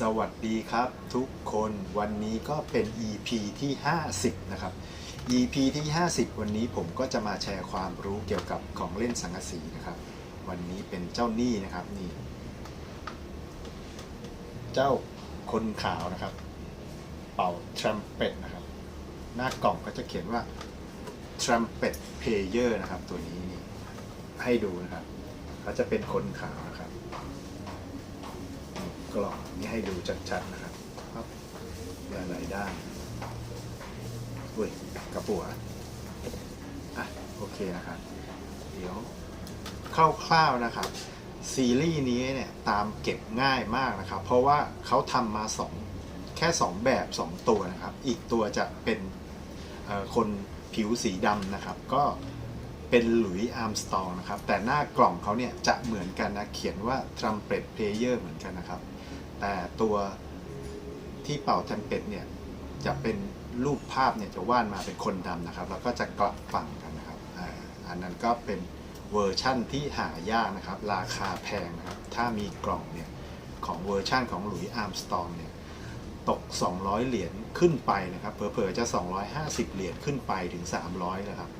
สวัสดีครับทุกคนวันนี้ก็เป็น EP ที่ 50 นะครับ EP ที่ 50 วันนี้ผมก็จะมาแชร์ความรู้เกี่ยวกับของเล่นสังกะสีนะครับ วันนี้เป็นเจ้าหนี้นะครับนี่ เจ้าคนขาวนะครับ เป่าทรัมเป็ตนะครับ หน้ากล่องก็จะเขียนว่า trumpet player นะครับ ตัวนี้นี่ให้ดูนะครับเขาจะเป็นคนขาว กล่องนี้ให้ดูชัดๆนะครับครับหลายๆด้านอุ้ยกระปัวอะโอเคนะครับ เดี๋ยวคร่าวๆนะครับ ซีรีส์นี้เนี่ยตามเก็บง่ายมากนะครับ เพราะว่าเขาทำมาสองแค่ 2 แบบ 2 ตัวนะครับ อีกตัวจะเป็นเอ่อคนผิวสีดำนะครับ ก็เป็นหลุยส์อาร์มสตองนะครับ แต่หน้ากล่องเขาเนี่ยจะเหมือนกันนะ เขียนว่า Trumpet Player เหมือนกันนะครับ แต่ตัวที่เป่าแทมเป็ตเนี่ยจะเป็นรูปภาพเนี่ยจะวาดมาเป็นคนดำนะครับ แล้วก็จะกลับฝั่งกันนะครับอ,อันนั้นก็เป็นเวอร์ชั่นที่หายากนะครับ ราคาแพงนะครับ ถ้ามีกล่องเนี่ยของเวอร์ชั่นของหลุยส์อาร์มสตองเนี่ยตก 200 เหรียญขึ้นไปนะครับเผลอๆจะ 250 เหรียญขึ้นไปถึง 300นะครับ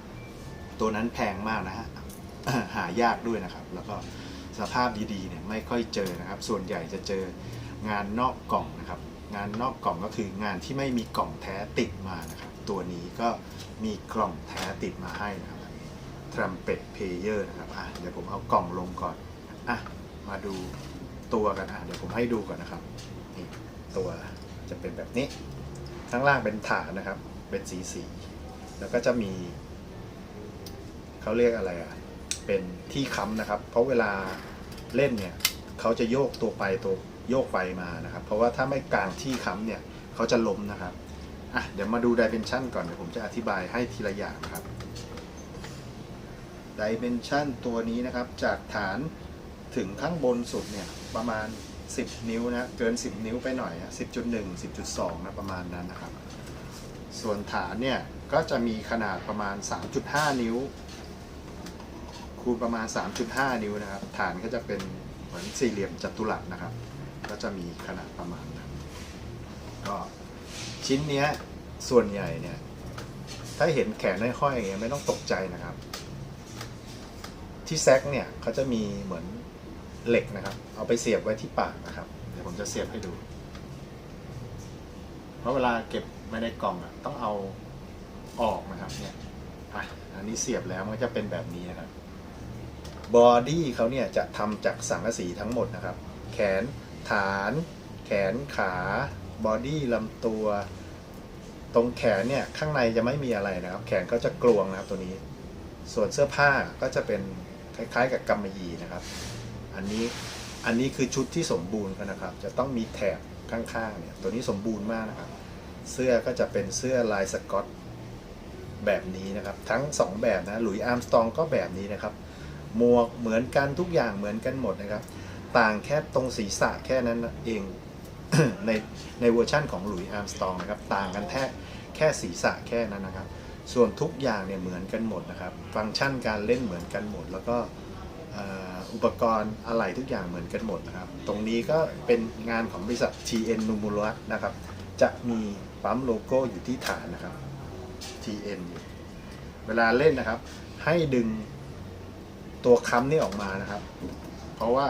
ตัวนั้นแพงมากนะฮะหายากด้วยนะครับ แล้วก็สภาพดีๆเนี่ยไม่ค่อยเจอนะครับ ส่วนใหญ่จะเจอ งานนอกกล่องนะครับ งานนอกกล่องก็คืองานที่ไม่มีกล่องแท้ติดมานะครับ ตัวนี้ก็มีกล่องแท้ติดมาให้นะครับ Trumpet Player นะครับอะเดี๋ยวผมเอากล่องลงก่อนอะมาดูตัวกันอะเดี๋ยวผมให้ดูก่อนนะครับนี่ตัวจะเป็นแบบนี้ ข้างล่างเป็นฐานนะครับ เป็นสีสี แล้วก็จะมีเขาเรียกอะไรอะเป็นที่ค้ำนะครับ เพราะเวลาเล่นเนี่ยเขาจะโยกตัวไปตัว โยกไปมานะครับ เพราะว่าถ้าไม่กลางที่ค้ำเนี่ยเขาจะล้มนะครับอะเดี๋ยวมาดูดิเมนชันก่อนเดี๋ยวผมจะอธิบายให้ทีละอย่างครับดิเมนชันตัวนี้นะครับจากฐานถึงข้างบนสุดเนี่ยประมาณ 10 นิ้วนะเกิน 10 นิ้วไปหน่อยอะ10.1 10.2นะประมาณนั้นนะครับ ส่วนฐานเนี่ยก็จะมีขนาดประมาณ 3.5 นิ้ว คูณประมาณ 3.5 นิ้วนะครับ ฐานก็จะเป็นเหมือนสี่เหลี่ยมจัตุรัสนะครับ ก็จะมีขนาดประมาณนั้นก็ชิ้นเนี้ยส่วนใหญ่เนี่ย ถ้าเห็นแขนห้อยๆอย่างเงี้ยไม่ต้องตกใจนะครับ ที่แซกเนี่ยเขาจะมีเหมือนเหล็กนะครับ เอาไปเสียบไว้ที่ปากนะครับ เดี๋ยวผมจะเสียบให้ดู เพราะเวลาเก็บไว้ในกล่องอะต้องเอาออกนะครับเนี่ยอะอันนี้เสียบแล้วมันจะเป็นแบบนี้นะครับบอดี้เขาเนี่ยจะทำจากสังกะสีทั้งหมดนะครับ แขน ฐาน แขนขาบอดี้ลำตัว ตรงแขนเนี่ยข้างในจะไม่มีอะไรนะครับ แขนก็จะกลวงนะครับตัวนี้ ส่วนเสื้อผ้าก็จะเป็นคล้ายๆ กับกำมะหยี่นะครับ อันนี้อันนี้คือชุดที่สมบูรณ์นนะครับ จะต้องมีแถบข้างๆเนี่ยตัวนี้สมบูรณ์มากนะครับ เสื้อก็จะเป็นเสื้อลายสกอตแบบนี้นะครับ ทั้ง 2 แบบนะหลุยอาร์มสตองก็แบบนี้นะครับ หมวกเหมือนกันทุกอย่างเหมือนกันหมดนะครับ ต่างแค่ตรงศีรษะแค่นั้นเองในในเวอร์ชั่นของหลุยอาร์มสตองนะครับ ต่างกันแค่แค่ศีรษะแค่นั้นนะครับ ส่วนทุกอย่างเนี่ยเหมือนกันหมดนะครับ ฟังก์ชันการเล่นเหมือนกันหมด แล้วก็อุปกรณ์อะไรทุกอย่างเหมือนกันหมดนะครับ ตรงนี้ก็เป็นงานของบริษัท TN n u m u r a นะครับ จะมีปั๊มโลโก้อยู่ที่ฐานนะครับ TN อยู่เวลาเล่นนะครับ ให้ดึงตัวค้ำนี่ออกมานะครับ เพราะว่า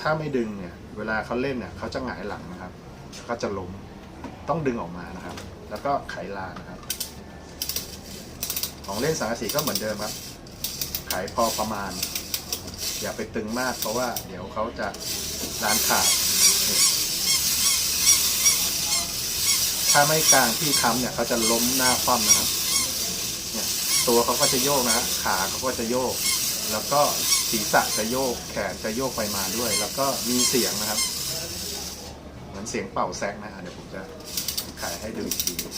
ถ้าไม่ดึงเนี่ย เวลาเขาเล่นเนี่ยเขาจะหงายหลังนะครับแล้วก็จะล้มต้องดึงออกมานะครับ แล้วก็ไขลานนะครับ ของเล่นสังกะสีก็เหมือนเดิมครับ ไขพอประมาณ อย่าไปตึงมาก เพราะว่าเดี๋ยวเขาจะลานขาดถ้าไม่กลางที่ค้ำเนี่ยเขาจะล้มหน้าคว่ำนะครับ เนี่ยตัวเขาก็จะโยกนะขาเขาก็จะโยก แล้วก็ศีรษะจะโยกแขนจะโยกไปมาด้วย แล้วก็มีเสียงนะครับ เหมือนเสียงเป่าแซกนะฮะเดี๋ยวผมจะขายให้ดูอีกทีดู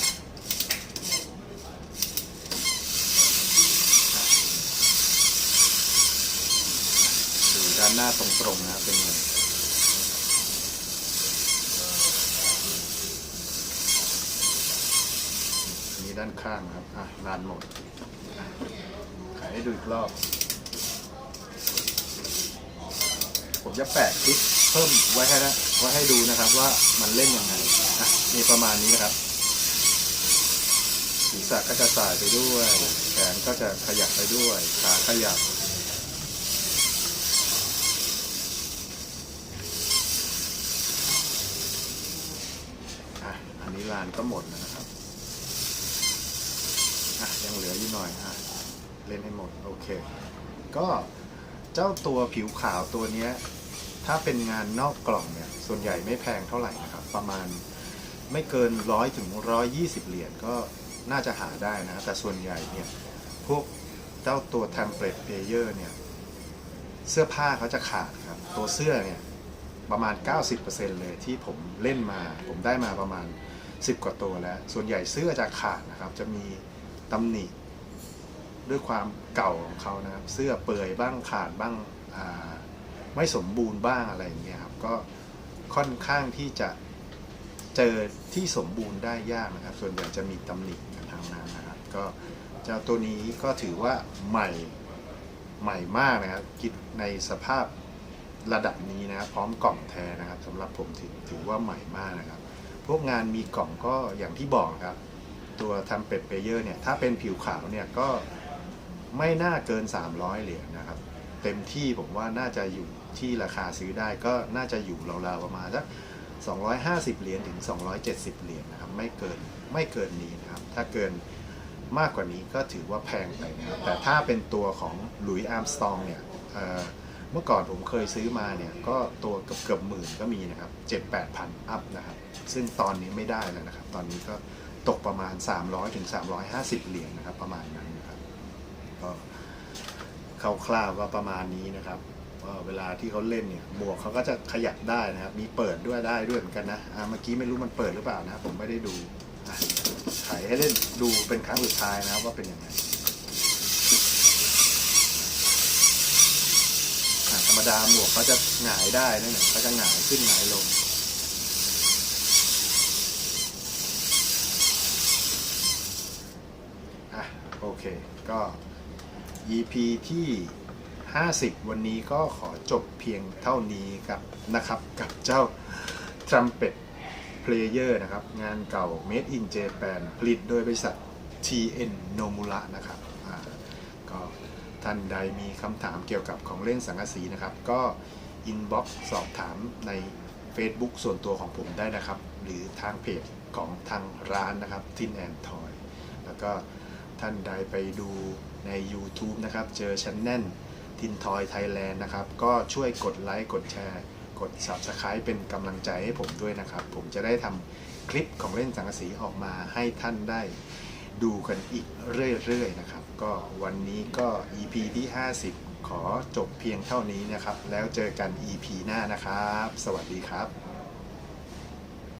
ด้านหน้าตรงๆนะครับเป็นไงนนี้ด้านข้างครับ อะลานหมดขายให้ดูอีกรอบ ผมจะแปะคลิปเพิ่มไว้ให้นะไว้ให้ดูนะครับว่ามันเล่นยังไงอะมีประมาณนี้นะครับศีรษะก็จะสายไปด้วย แขนก็จะขยับไปด้วย ขาขยับอะอันนี้ลานก็หมดนะครับอะยังเหลืออยู่หน่อยอะเล่นให้หมด โอเค ก็เจ้าตัวผิวขาวตัวเนี้ย ถ้าเป็นงานนอกกล่องเนี่ยส่วนใหญ่ไม่แพงเท่าไหร่นะครับ ประมาณไม่เกินร้อยถึงร้อยยี่สิบเหรียญก็น่าจะหาได้นะแต่ส่วนใหญ่เนี่ยพวกเจ้าตัว template player เนี่ยเสื้อผ้าเขาจะขาดครับ ตัวเสื้อเนี่ยประมาณ 90%เลยที่ผมเล่นมา ผมได้มาประมาณ 10 กว่าตัวแล้ว ส่วนใหญ่เสื้อจะขาดนะครับ จะมีตำหนิด้วยความเก่าของเขานะครับ เสื้อเปื่อยบ้างขาดบ้างอ่า ไม่สมบูรณ์บ้างอะไรอย่างเงี้ยครับก็ค่อนข้างที่จะเจอที่สมบูรณ์ได้ยากนะครับ ส่วนใหญ่จะมีตำหนิกันทางนั้นนะครับ ก็เจ้าตัวนี้ก็ถือว่าใหม่ใหม่มากนะครับคิดในสภาพระดับนี้นะครับ พร้อมกล่องแท้นะครับสำหรับผมถือถือว่าใหม่มากนะครับ พวกงานมีกล่องก็อย่างที่บอกครับ ตัวทำเป็ดเปเยอร์เนี่ยถ้าเป็นผิวขาวเนี่ยก็ไม่น่าเกิน 300 เหรียญนะครับ เต็มที่ผมว่าน่าจะอยู่ ที่ราคาซื้อได้ก็น่าจะอยู่ราวๆประมาณสัก250 เหรียญถึง 270 เหรียญนะครับไม่เกินไม่เกินนี้นะครับ ถ้าเกินมากกว่านี้ก็ถือว่าแพงไปนะครับ แต่ถ้าเป็นตัวของหลุยส์อาร์มสตองเนี่ยเมื่อก่อนผมเคยซื้อมาเนี่ย ก็ตัวเกือบเกือบหมื่นก็มีนะครับ7 8พันอัพนะครับ ซึ่งตอนนี้ไม่ได้แล้วนะครับ ตอนนี้ก็ตกประมาณ 300ถึง350 เหรียญนะครับ ประมาณนั้นนะครับก็คร่าวๆก็ประมาณนี้นะครับ เวลาที่เขาเล่นเนี่ยหมวกเขาก็จะขยับได้นะครับ มีเปิดด้วยได้ด้วยเหมือนกันนะอ่าเมื่อกี้ไม่รู้มันเปิดหรือเปล่านะผมไม่ได้ดูถ่ายให้เล่นดูเป็นครั้งสุดท้ายนะครับว่าเป็นยังไงธรรมดาหมวกเขาจะหงายได้นะเนี่ยเขาจะหงายขึ้นหงายลงอะโอเค ก็ EP ที่ 50 วันนี้ก็ขอจบเพียงเท่านี้ครับนะครับ กับเจ้า Trumpet Player นะครับ งานเก่า Made in Japan ผลิตโดยบริษัท TN Nomura นะครับก็ท่านใดมีคำถามเกี่ยวกับของเล่นสังกะสีนะครับ ก็ inbox สอบถามใน Facebook ส่วนตัวของผมได้นะครับ หรือทางเพจของทางร้านนะครับ Tin and Toy แล้วก็ท่านใดไปดูใน YouTube นะครับ เจอชั้นแน่น ทินทอยไทยแลนด์นะครับ ก็ช่วยกดไลค์กดแชร์ กด Subscribe เป็นกำลังใจให้ผมด้วยนะครับ ผมจะได้ทำคลิปของเล่นสังกสีออกมาให้ท่านได้ดูกันอีกเรื่อยๆนะครับ ก็วันนี้ก็ EP ที่ 50 ขอจบเพียงเท่านี้นะครับ แล้วเจอกัน EP หน้านะครับ สวัสดีครับ